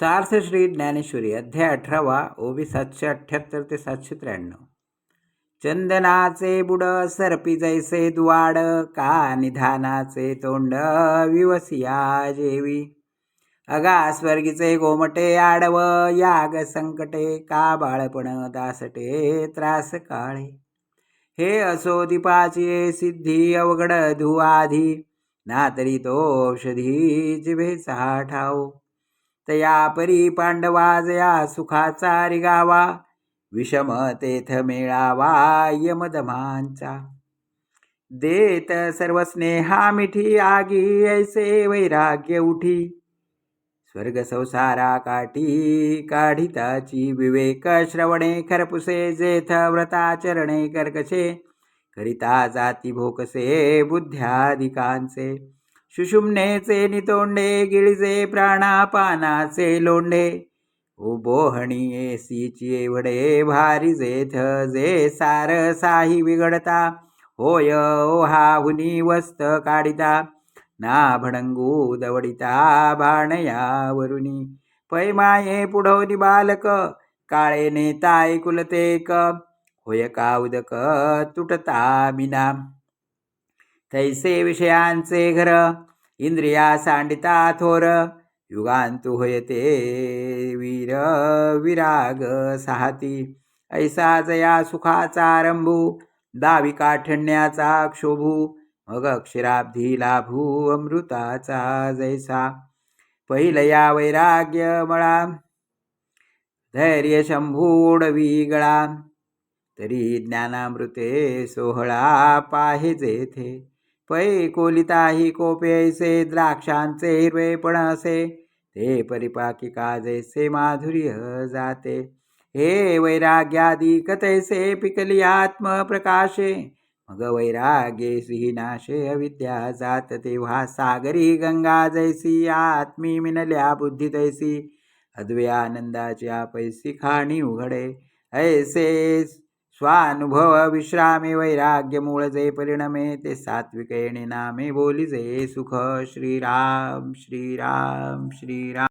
सार्थ श्री ज्ञानेश्वरी अध्याय अठरावा ओबी सातशे अठ्ठ्याहत्तर ते सातशे त्र्याण्णव. चंदनाचे बुड सरपी जैसे दुवाड का निधानाचे तोंड विवसिया जेवी. अगा स्वर्गीचे गोमटे आडव याग संकटे का बाळपण दासटे त्रास काळे. हे असो दीपाची सिद्धी अवघड धुआधी ना तरी तो औषधी जिभेचा ठाव. तया परी पांडवाजया सुखाचा रिगावा. विषम तेथ मेळावा यमदमांचा. देत सर्व स्नेहा मिठी आगी ऐसे वैराग्य उठी. स्वर्ग संसारा काठी काढिताची विवेक श्रवणे खरपुसे जेथ व्रताचरणे कर्कशे करिता जाती भोकसे बुद्ध्याधिकांचे सुषुम्नेचे नितोंडे गिळजे प्राणापानाचे लोंढे उबोहणी एसीची एवढे भारी जेथ जे सार साही बिघडता. होय ओहाहुनी वस्त काढिता. ना भडंगू दवडिता बाणयावरुणी पैमाये पुढवनी बालक. काळे नेताय कुलतेक. होय का उदक तुटता मिना तैसे विषयांचे घर इंद्रिया सांडिता थोर. युगांतु होयते वीर विराग साहती. ऐसा जया सुखाचा आरंभू दावी काठण्याचा क्षोभू. मग अक्षराब्धी लाभू अमृताचा जैसा. पहिलया वैराग्य मळा. धैर्य शंभूडवी गळा. तरी ज्ञानामृते सोहळा पाहिजे थे पै कोलिताही कोपेयसे द्राक्षांचे हिरवेपण असे. ते परिपाकिका जैसे माधुर्य जाते. हे वैराग्यादी कथैसे पिकली आत्मप्रकाशे. मग वैराग्ये सिहिनाशे अविद्या जात तेव्हा सागरी गंगा जैसी आत्मी मिनल्या बुद्धी तैसी. अद्वयानंदाच्या पैसी खाणी उघडे. ऐसे स्वानुभव विश्रामे वैराग्य मूळ जे परिणमे ते सात्विक येणे नामे बोलिजे सुख. श्रीराम श्रीराम श्रीराम.